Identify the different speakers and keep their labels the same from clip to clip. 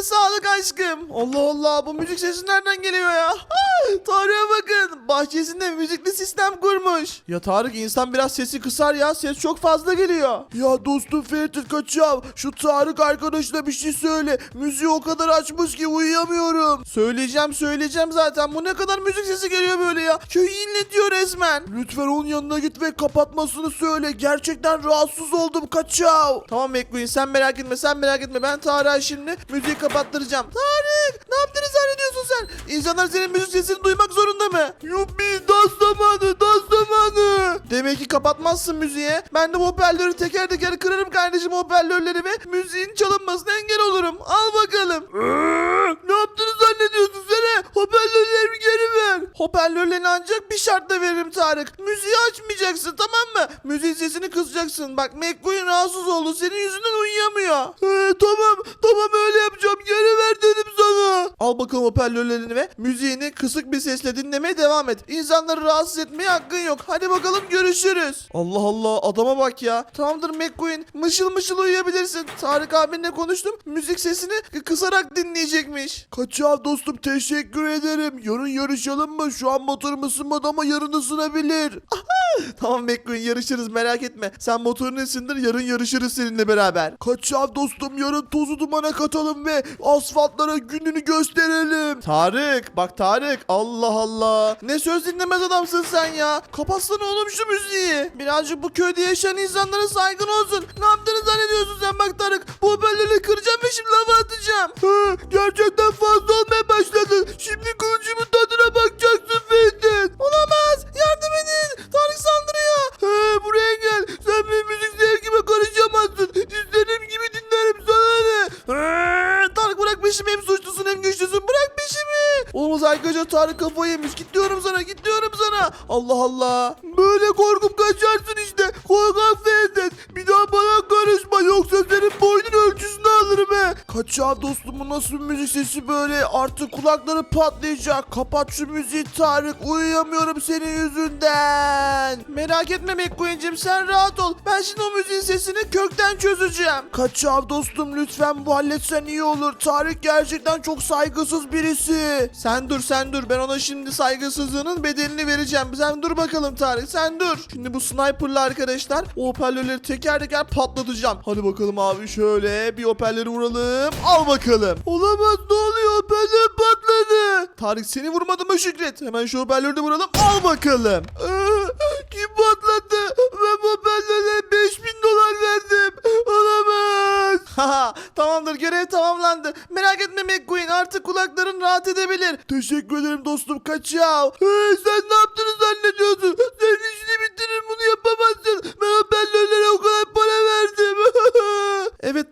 Speaker 1: Eline sağlık aşkım. Allah Allah bu müzik sesi nereden geliyor ya? Tarık'a bakın. Bahçesinde müzikli sistem kurmuş. Ya Tarık insan biraz sesi kısar ya. Ses çok fazla geliyor. Ya dostum Ferit kaçav. Şu Tarık arkadaşına bir şey söyle. Müziği o kadar açmış ki uyuyamıyorum. Söyleyeceğim söyleyeceğim zaten. Bu ne kadar müzik sesi geliyor böyle ya. Köyü inletiyor resmen. Lütfen onun yanına git ve kapatmasını söyle. Gerçekten rahatsız oldum kaçav. Tamam McQueen sen merak etme sen merak etme. Ben Tarık'a şimdi müziği kapattıracağım. Tarık ne yaptığını zannediyorsun sen? İnsanlar senin müzik sesini duymak zorunda mı? Yuppi dans zamanı dans zamanı. Demek ki kapatmazsın müziğe. Ben de hoparlörü teker teker kırarım kardeşim hoparlörleri ve müziğin çalınmasına engel olurum. Al bakalım. ne yaptığını zannediyorsun sen? Hoparlörlerimi geri ver. Hoparlörlerini ancak bir şartla veririm Tarık. Müziği açmayacaksın tamam mı? Müziğin sesini kısacaksın. Bak McQueen rahatsız oldu. Senin yüzünden uyuyamıyor. Ee, tamam tamam öyle yapacağım. Geri ver dedim sana. Al bakalım hoparlörlerini ve müziğini kısık bir sesle dinlemeye devam et. İnsanları rahatsız etmeye hakkın yok. Hadi bakalım görüşürüz. Allah Allah adama bak ya. Tamamdır McQueen. Mışıl mışıl uyuyabilirsin. Tarık abinle konuştum. Müzik sesini kısarak dinleyecekmiş. Kaçav dostum teşekkür ederim. Yarın yarışalım mı? Şu an motorum ısınmadı ama yarın ısınabilir. tamam McQueen yarışırız merak etme. Sen motorunu ısındır yarın yarışırız seninle beraber. Kaçav dostum yarın tozu dumana katalım ve asfaltlara gününü gösterelim. Tarık bak Tarık Allah Allah. Ne söz dinlemez adamsın sen ya. Kapatsana oğlum şu müziği. Birazcık bu köyde yaşayan insanlara saygın olsun. Ne yaptığını zannediyorsun sen bak Tarık. Bu hoparlörleri kıracağım ve şimdi lava atacağım. gerçekten fazla olmaya başladı. Şimdi kılıcımın tadına bakacaksın Fedin. Olamaz. Yardım edin. Tarık saldırıyor. He, buraya gel. Sen benim müzik zevkime karışamazsın. İstediğim gibi dinlerim sana ne? Tarık bırak peşimi hem suçlusun hem güçlüsün. Bırak peşimi. Oğlum arkadaşlar Tarık kafayı yemiş. Git diyorum sana. Git diyorum sana. Allah Allah. Böyle korkup kaçarsın işte. Korkak Fedin. Bir daha bana karışma. Yoksa senin Kaçağı dostum bu nasıl müzik sesi böyle? Artık kulakları patlayacak. Kapat şu müziği Tarık. Uyuyamıyorum senin yüzünden. Merak etme McQueen'cim sen rahat ol. Ben şimdi o müziğin sesini kökten çözeceğim. Kaçav dostum lütfen bu halletsen iyi olur. Tarık gerçekten çok saygısız birisi. Sen dur sen dur. Ben ona şimdi saygısızlığının bedelini vereceğim. Sen dur bakalım Tarık sen dur. Şimdi bu sniperlı arkadaşlar o hoparlörleri teker teker patlatacağım. Hadi bakalım abi şöyle bir hoparlörü vuralım. Al bakalım. Olamaz ne oluyor hoparlör patladı. Tarık seni vurmadı mı Şükret? Hemen şu hoparlörü de vuralım. Al bakalım. Kim patlattı? Ben bu hoparlöre 5000 dolar verdim. Olamaz. Tamamdır görev tamamlandı. Merak etme McQueen artık kulakların rahat edebilir. Teşekkür ederim dostum kaçav. Hey, sen ne yaptığını zannediyorsun? Senin işini bitiririm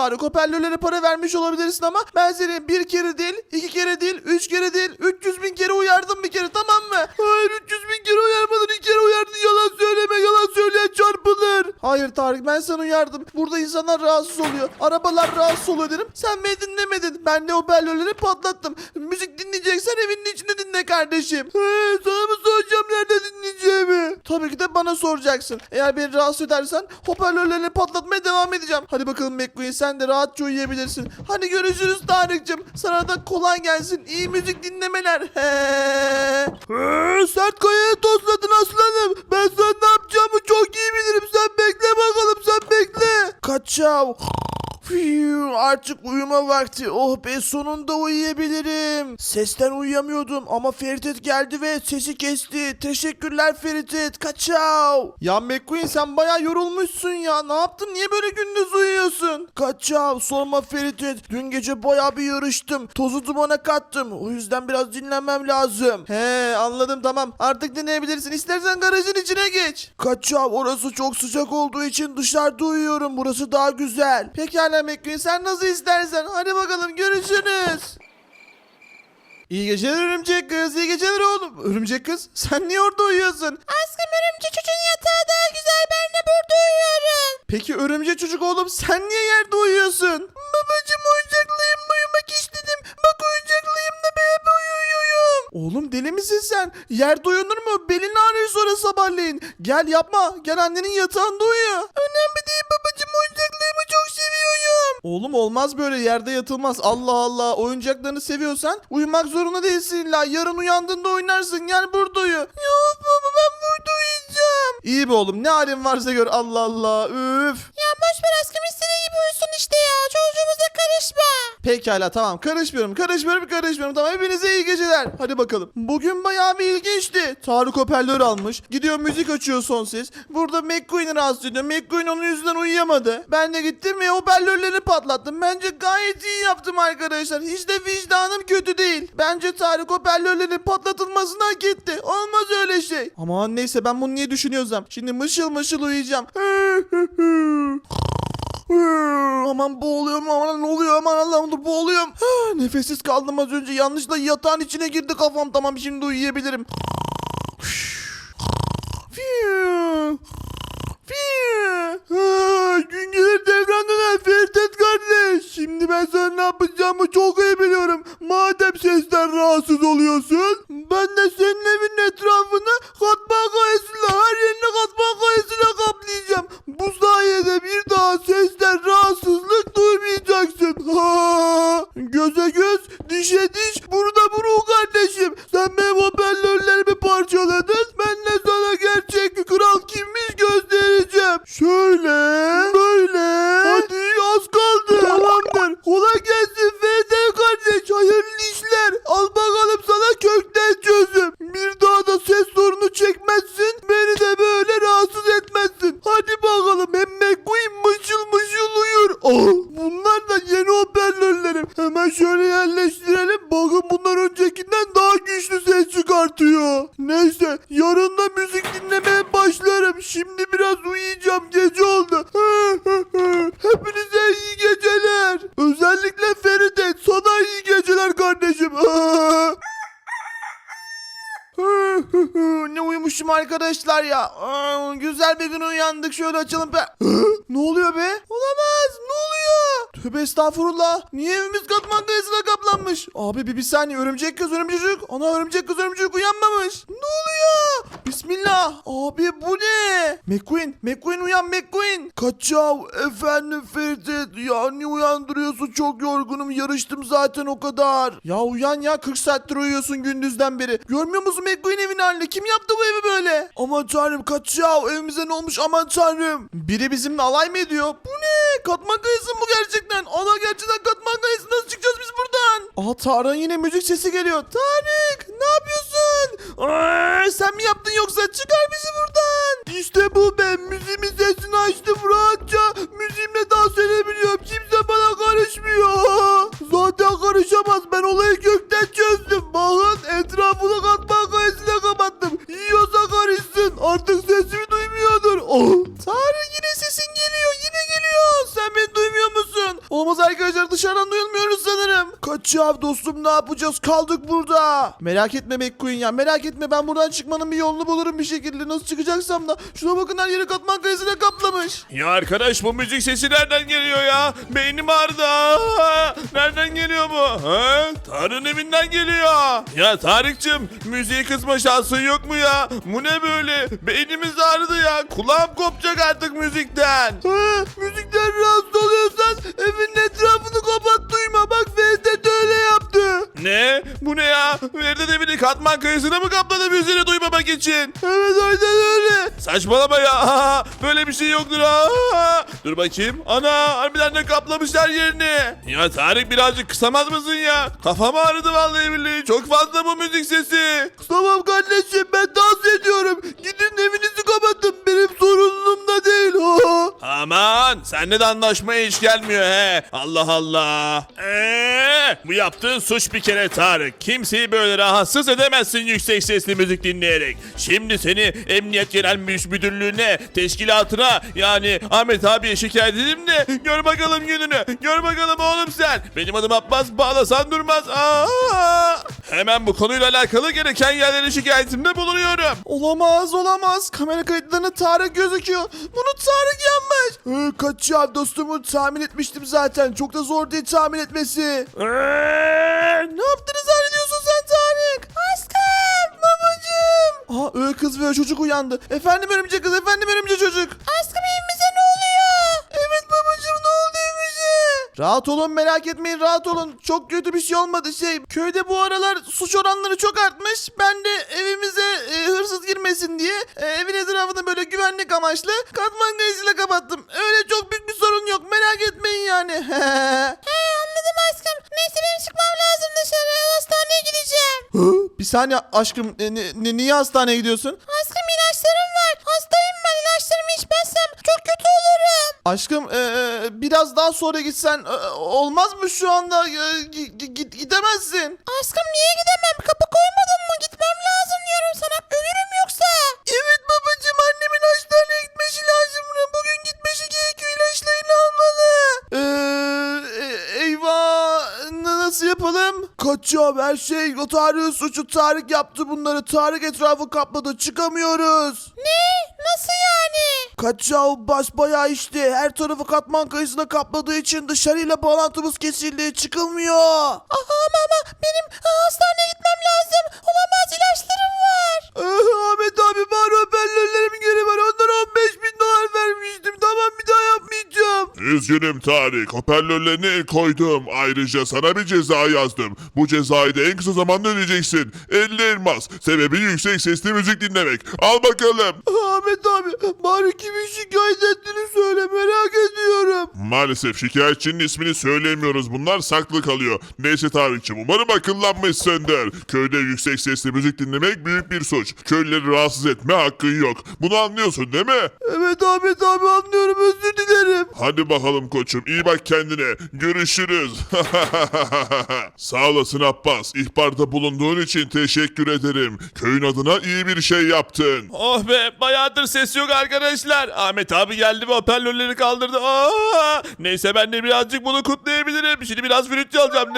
Speaker 1: Tarık hoparlörlere para vermiş olabilirsin ama ben seni bir kere değil, iki kere değil, üç kere değil, 300 bin kere uyardım bir kere tamam mı? Hayır 300 bin kere uyarmadın bir kere uyardın yalan söyleme yalan söyleyen çarpılır. Hayır Tarık ben sana uyardım. Burada insanlar rahatsız oluyor. Arabalar rahatsız oluyor dedim. Sen beni dinlemedin. Ben de hoparlörleri patlattım. Müzik dinleyeceksen evinin içinde dinle kardeşim. He, sana mı soracağım nerede dinleyeceğimi? Tabii ki de bana soracaksın. Eğer beni rahatsız edersen hoparlörlerini patlatmaya devam edeceğim. Hadi bakalım McQueen sen de rahatça uyuyabilirsin. Hadi görüşürüz Tarık'cığım. Sana da kolay gelsin. İyi müzik dinlemeler. He. Sert kayaya tozladın aslanım. Ben sana ne yapacağımı çok iyi bilirim. Sen bekle bakalım sen bekle. Kaçav. Artık uyuma vakti. Oh be sonunda uyuyabilirim. Sesten uyuyamıyordum ama Feritet geldi ve sesi kesti. Teşekkürler Feritet. Kaçav. Ya McQueen sen baya yorulmuşsun ya. Ne yaptın? Niye böyle gündüz uyuyorsun? Kaçav. Sorma Feritet. Dün gece baya bir yarıştım. Tozu dumana kattım. O yüzden biraz dinlenmem lazım. He anladım tamam. Artık dinleyebilirsin. İstersen garajın içine geç. Kaçav. Orası çok sıcak olduğu için dışarıda uyuyorum. Burası daha güzel. Pekala McQueen sen nasıl istersen. Hadi bakalım görüşürüz. İyi geceler örümcek kız, iyi geceler oğlum. Örümcek kız, sen niye orada uyuyorsun? Aşkım örümcek çocuğun yatağı daha güzel, ben de burada uyuyorum. Peki örümcek çocuk oğlum, sen niye yerde uyuyorsun? Babacım oyuncaklıyım, uyumak istedim. Bak oyuncaklıyım da beraber uyuyorum. Oğlum deli misin sen? Yerde uyunur mu? Belin ağrıyor sonra sabahleyin. Gel yapma, gel annenin yatağında uyu. Önemli değil babacım, seviyorum. Oğlum olmaz böyle yerde yatılmaz. Allah Allah. Oyuncaklarını seviyorsan uyumak zorunda değilsin illa. Yarın uyandığında oynarsın. Gel burada uyu. Ya baba ben burada uyuyacağım. İyi be oğlum ne halin varsa gör. Allah Allah. Üf.
Speaker 2: Ya boş ver aşkım istediği gibi uyusun işte ya. Karışma.
Speaker 1: Pekala tamam. Karışmıyorum karışmıyorum karışmıyorum. Tamam hepinize iyi geceler. Hadi bakalım. Bugün bayağı bir ilginçti. Tarık hoparlör almış. Gidiyor müzik açıyor son ses burada McQueen'i rahatsız ediyor. McQueen onun yüzünden uyuyamadı. Ben de gittim ve hoparlörlerini patlattım. Bence gayet iyi yaptım arkadaşlar. Hiç de vicdanım kötü değil. Bence Tarık hoparlörlerin patlatılmasını hak etti. Olmaz öyle şey. Aman neyse ben bunu niye düşünüyorsam. Şimdi mışıl mışıl uyuyacağım aman boğuluyorum aman ne oluyor aman Allah'ım dur boğuluyorum. Nefessiz kaldım az önce yanlışla yatağın içine girdi kafam tamam şimdi uyuyabilirim. Gün gelir devran döner kardeş. Şimdi ben sana ne yapacağımı çok iyi biliyorum. Madem sesten rahatsız oluyorsun. Ben de senin evin etrafını katman kayasıyla her yerini katman kayasıyla kaplayacağım. Bu sayede bir daha sesten rahatsızlık duymayacaksın. Ha! Göze göz, dişe diş, burada burun kardeşim. Sen benim hoparlörlerimi parçaladın. Güzel bir gün uyandık. Şöyle açalım. Be. ne oluyor be? Olamaz. Ne oluyor? Tövbe estağfurullah. Niye evimiz katman kayasına kaplanmış? Abi bir, bir saniye. Örümcek kız örümcek çocuk. Ana örümcek kız örümcek uyanmamış. Ne oluyor? Bismillah. Abi bu ne? McQueen. McQueen uyan McQueen. Kaçav efendim Ferit. Ya niye uyandırıyorsun? Çok yorgunum. Yarıştım zaten o kadar. Ya uyan ya. 40 saattir uyuyorsun gündüzden beri. Görmüyor musun McQueen evin halini? Kim yaptı bu evi böyle? Aman tanrım kaçav. Evimize ne olmuş aman tanrım. Biri bizimle alay mı ediyor? Bu ne? Katman kayası mı bu gerçekten? Ana gerçekten katman kayası nasıl çıkacağız biz buradan? Aa Tarık'ın yine müzik sesi geliyor. Tarık ne yapıyorsun? Aa, sen mi yaptın yoksa? Çıkar bizi buradan. İşte bu ben müziğimin Merak etme McQueen ya. Merak etme ben buradan çıkmanın bir yolunu bulurum bir şekilde. Nasıl çıkacaksam da. Şuna bakın her yeri katman kayasıyla kaplamış.
Speaker 3: Ya arkadaş bu müzik sesi nereden geliyor ya? Beynim ağrıdı. Aa, Nereden geliyor bu? Ha? Tarık'ın evinden geliyor. Ya Tarık'cığım müziği kısma şansın yok mu ya? Bu ne böyle? Beynimiz ağrıdı ya. Kulağım kopacak artık müzikten.
Speaker 1: Ha, müzikten rahatsız oluyorsan evin etrafını kapat duyma. Bak Ferdet öyle yaptı.
Speaker 3: Ne? Bu ne ya? Verdi evini katman kayısına mı kapladı müziğini duymamak için?
Speaker 1: Evet aynen öyle.
Speaker 3: Saçmalama ya. Böyle bir şey yoktur. Dur bakayım. Ana harbiden de kaplamışlar yerini. Ya Tarık birazcık kısamaz mısın ya? Kafam ağrıdı vallahi billahi. Çok fazla bu müzik sesi.
Speaker 1: Tamam kardeşim ben dans ediyorum. Gidin evinizi kapatın. Benim sorunum da değil.
Speaker 3: Aman seninle de anlaşmaya hiç gelmiyor he. Allah Allah. Eee, bu yaptığın suç bir kere Tarık. Kimseyi böyle rahatsız edemezsin yüksek sesli müzik dinleyerek. Şimdi seni Emniyet Genel Müdür- Müdürlüğü'ne, teşkilatına yani Ahmet abiye şikayet edeyim de gör bakalım gününü. Gör bakalım oğlum sen. Benim adım Abbas bağlasan durmaz. Aa! Hemen bu konuyla alakalı gereken yerlere şikayetimde bulunuyorum.
Speaker 1: Olamaz olamaz. Kamera kayıtlarında Tarık gözüküyor. Bunu Tarık yapmış. Ee, kaç ya dostumu tahmin etmiştim zaten. Çok da zor değil tahmin etmesi. Ee, ne yaptığını zannediyorsun sen Tarık? Aha ee, kız ve çocuk uyandı. Efendim örümcek kız efendim örümcek çocuk.
Speaker 2: Aşkım evimize ne oluyor?
Speaker 1: Evet babacığım ne oldu evimize? Rahat olun merak etmeyin rahat olun. Çok kötü bir şey olmadı şey. Köyde bu aralar suç oranları çok artmış. Ben de evimize e, hırsız girmesin diye e, evin etrafını böyle güvenlik amaçlı katman kayısıyla kapattım. Öyle çok büyük bir sorun yok merak etmeyin yani.
Speaker 2: He aşkım. Neyse benim çıkmam lazım dışarı. Hastaneye gideceğim.
Speaker 1: Hı? bir saniye aşkım e, ne- ne- niye hastaneye gidiyorsun?
Speaker 2: Aşkım ilaçlarım var. Hastayım ben. İlaçlarımı içmezsem çok kötü olurum.
Speaker 1: Aşkım e, e, biraz daha sonra gitsen e, olmaz mı şu anda E, gi- gi- gi- gidemezsin.
Speaker 2: Aşkım niye gidemem? Kapı koymadın mı? Gitmem lazım diyorum sana. Ölürüm yoksa.
Speaker 1: Evet babacığım annemin hastaneye gitmesi lazım. Nasıl yapalım? Kaçıyor her şey. O Tarık'ın suçu Tarık yaptı bunları. Tarık etrafı kapladı çıkamıyoruz.
Speaker 2: Ne? Nasıl yani?
Speaker 1: Kaçav baş bayağı işte. Her tarafı katman kayısına kapladığı için dışarıyla bağlantımız kesildi. Çıkılmıyor.
Speaker 2: Aha ama ama benim ha, hastaneye gitmem lazım. Olamaz ilaçlarım var.
Speaker 1: Ah, Ahmet abi bari hoparlörlerimi geri ver.
Speaker 4: Üzgünüm Tarık. Hoparlörlerine el koydum. Ayrıca sana bir ceza yazdım. Bu cezayı da en kısa zamanda ödeyeceksin. 50 elmas. Sebebi yüksek sesli müzik dinlemek. Al bakalım.
Speaker 1: Ahmet abi bari kimin şikayet ettiğini söyle merak ediyorum.
Speaker 4: Maalesef şikayetçinin ismini söyleyemiyoruz. Bunlar saklı kalıyor. Neyse Tarık'cığım umarım akıllanmışsındır. Köyde yüksek sesli müzik dinlemek büyük bir suç. Köylüleri rahatsız etme hakkın yok. Bunu anlıyorsun değil mi?
Speaker 1: Evet Ahmet abi anlıyorum özür dilerim.
Speaker 4: Hadi bakalım koçum iyi bak kendine. Görüşürüz. Sağ olasın Abbas. İhbarda bulunduğun için teşekkür ederim. Köyün adına iyi bir şey yaptın.
Speaker 3: Oh be bayağıdır ses yok arkadaşlar. Ahmet abi geldi ve hoparlörleri kaldırdı. Aa! Neyse ben de birazcık bunu kutlayabilirim. Şimdi biraz flüt çalacağım.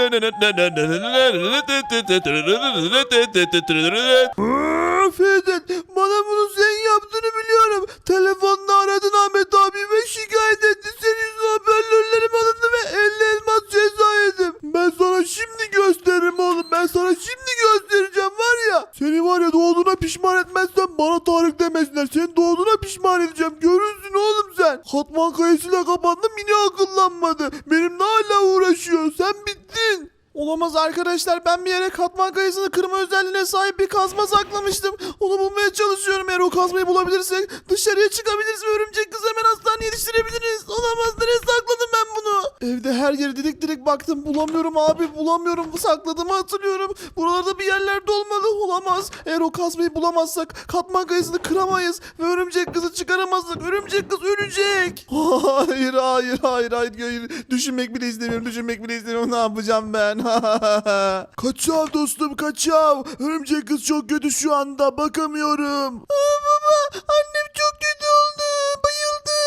Speaker 1: Fedet bana bunu sen yaptığını biliyorum. Telefonla aradın Ahmet abi ve şikayet ettin. Senin yüzünden hoparlörlerim alındı ve 50 elmas ceza yedim. Ben sana şimdi gösteririm oğlum. Ben sana şimdi göstereceğim var ya. Seni var ya doğduğuna pişman etmezsen bana Tarık demesinler. Seni doğduğuna pişman edeceğim. Görürsün oğlum sen. Katman kayısıyla kapandım yine akıllanmadı. Benimle hala uğraşıyor. Sen bittin. Olamaz arkadaşlar ben bir yere katman kayısını kırma özelliğine sahip bir kazma saklamıştım. Onu bulmaya çalışıyorum eğer o kazmayı bulabilirsek dışarıya çıkabiliriz ve örümcek kız hemen hastaneye yetiştirebiliriz. Olamaz nereye sakladım ben bunu? Evde her yeri didik didik baktım bulamıyorum abi bulamıyorum sakladığımı hatırlıyorum. Buralarda bir yerlerde olmalı olamaz. Eğer o kazmayı bulamazsak katman kayısını kıramayız ve örümcek kızı çıkaramazsak örümcek kız ölecek. Hayır hayır hayır hayır hayır düşünmek bile istemiyorum düşünmek bile istemiyorum ne yapacağım ben. kaçav dostum kaçav. Örümcek kız çok kötü şu anda bakamıyorum. Aa, baba annem çok kötü oldu bayıldı.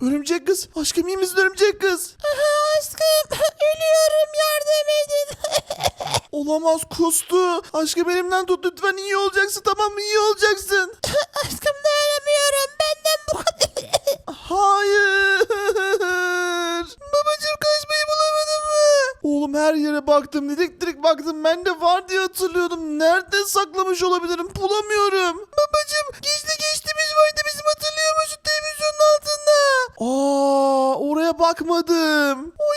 Speaker 1: Örümcek kız aşkım iyi misin örümcek kız?
Speaker 2: Aşkım ölüyorum yardım edin.
Speaker 1: Olamaz kustu. Aşkım elimden tut lütfen iyi olacaksın tamam mı iyi olacaksın.
Speaker 2: aşkım dayanamıyorum benden bu kadar.
Speaker 1: Hayır. Oğlum her yere baktım didik didik baktım ben de var diye hatırlıyordum. Nerede saklamış olabilirim bulamıyorum. Babacım gizli geçtiğimiz vardı bizim hatırlıyor musun televizyonun altında? Aa oraya bakmadım. Oynadı.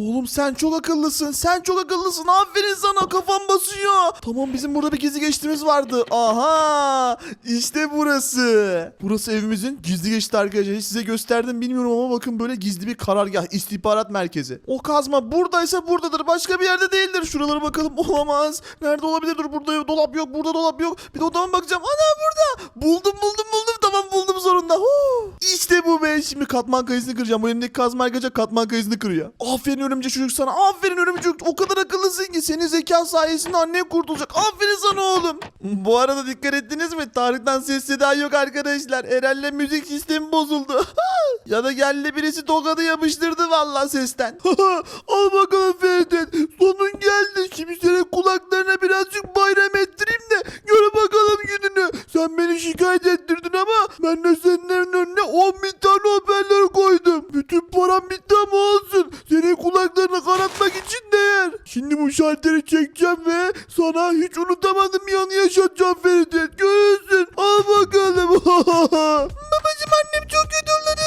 Speaker 1: Oğlum sen çok akıllısın. Sen çok akıllısın. Aferin sana kafam basıyor. Tamam bizim burada bir gizli geçtiğimiz vardı. Aha işte burası. Burası evimizin gizli geçti arkadaşlar. Size gösterdim bilmiyorum ama bakın böyle gizli bir karargah istihbarat merkezi. O kazma buradaysa buradadır. Başka bir yerde değildir. Şuralara bakalım. Olamaz. Nerede olabilir? Dur burada dolap yok. Burada dolap yok. Bir de odama bakacağım. Ana burada. Buldum buldum buldum. Tamam buldum sonunda. Huu. İşte bu be. Şimdi katman kayısını kıracağım. Bu elimdeki kazma arkadaşlar katman kayısını kırıyor. Aferin örümcek çocuk sana. Aferin örümcek. O kadar akıllısın ki. Senin zeka sayesinde annen kurtulacak. Aferin sana oğlum. Bu arada dikkat ettiniz mi? Tarık'tan ses seda yok arkadaşlar. Eren'le müzik sistemi bozuldu. ya da geldi birisi tokadı yapıştırdı vallahi sesten. Al bakalım Ferdet. Sonun geldi. Şimdi senin kulaklarına birazcık bayram ettireyim de gör bakalım gününü. Sen beni şikayet ettirdin ama ben de senin önüne 10 bin tane hoparlör koydum. Bütün param bitti ama olsun. Senin kulaklarını kanatmak için değer. Şimdi bu şalteri çekeceğim ve sana hiç unutamadığım bir anı yaşatacağım Ferdet. Görürsün. Al bakalım. Babacım annem çok kötü oldu.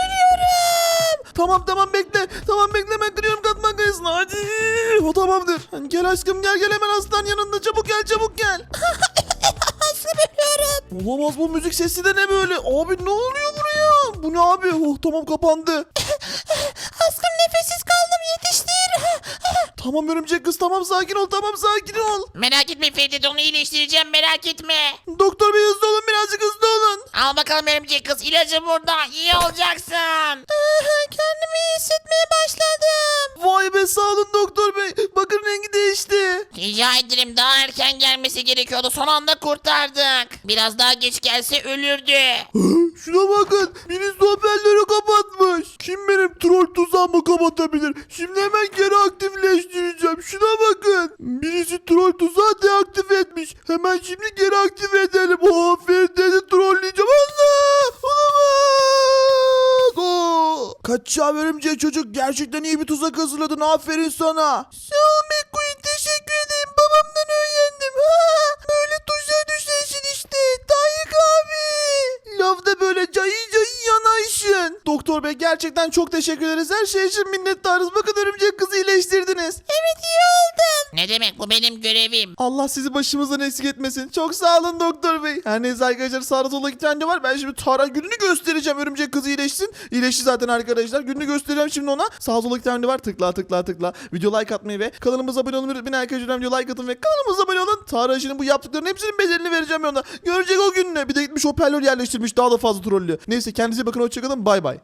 Speaker 1: Ölüyorum. Tamam tamam bekle. Tamam bekle ben kırıyorum katman kayısını. Hadi. O tamamdır. Gel aşkım gel gel hemen hastanın yanında. Çabuk gel çabuk gel. Olamaz bu müzik sesi de ne böyle? Abi ne oluyor buraya? Bu ne abi? Oh tamam kapandı. Tamam örümcek kız tamam sakin ol tamam sakin ol.
Speaker 5: Merak etme Feride onu iyileştireceğim merak etme.
Speaker 1: Doktor bey hızlı olun birazcık hızlı olun.
Speaker 5: Al bakalım örümcek kız ilacı burada iyi olacaksın.
Speaker 2: Kendimi iyi hissetmeye başladım.
Speaker 1: Vay be sağ olun doktor bey. Bakın rengi değişti.
Speaker 5: Rica ederim daha erken gelmesi gerekiyordu son anda kurtardık. Biraz daha geç gelse ölürdü.
Speaker 1: Şuna bakın. Birisi hoparlörü kapatmış. Kim benim troll tuzağımı kapatabilir? Şimdi hemen geri aktifleştireceğim. Şuna bakın. Birisi troll tuzağı deaktif etmiş. Hemen şimdi geri aktive edelim. Oh Feride'yi trolleyeceğim. Allah! Olamaz! Oh! Kaçacağım örümcek çocuk. Gerçekten iyi bir tuzak hazırladın. Aferin sana. Sağ ol McQueen. Teşekkür ederim. Doktor bey gerçekten çok teşekkür ederiz. Her şey için minnettarız. Bakın örümcek kızı iyileştirdiniz.
Speaker 2: Evet iyi oldum.
Speaker 5: Ne demek bu benim görevim.
Speaker 1: Allah sizi başımızdan eksik etmesin. Çok sağ olun doktor bey. Her neyse arkadaşlar sağda solda iki tane de var. Ben şimdi Tara gününü göstereceğim. Örümcek kızı iyileşsin. İyileşti zaten arkadaşlar. Gününü göstereceğim şimdi ona. Sağda solda iki tane de var. Tıkla tıkla tıkla. Video like atmayı ve kanalımıza abone olmayı unutmayın arkadaşlar. Video like atın ve kanalımıza abone olun. Tara şimdi bu yaptıklarının hepsinin bedelini vereceğim ona. Görecek o gününe. Bir de gitmiş hoparlör yerleştirmiş. Daha da fazla trollü. Neyse kendinize bakın. Hoşçakalın. Bay bay.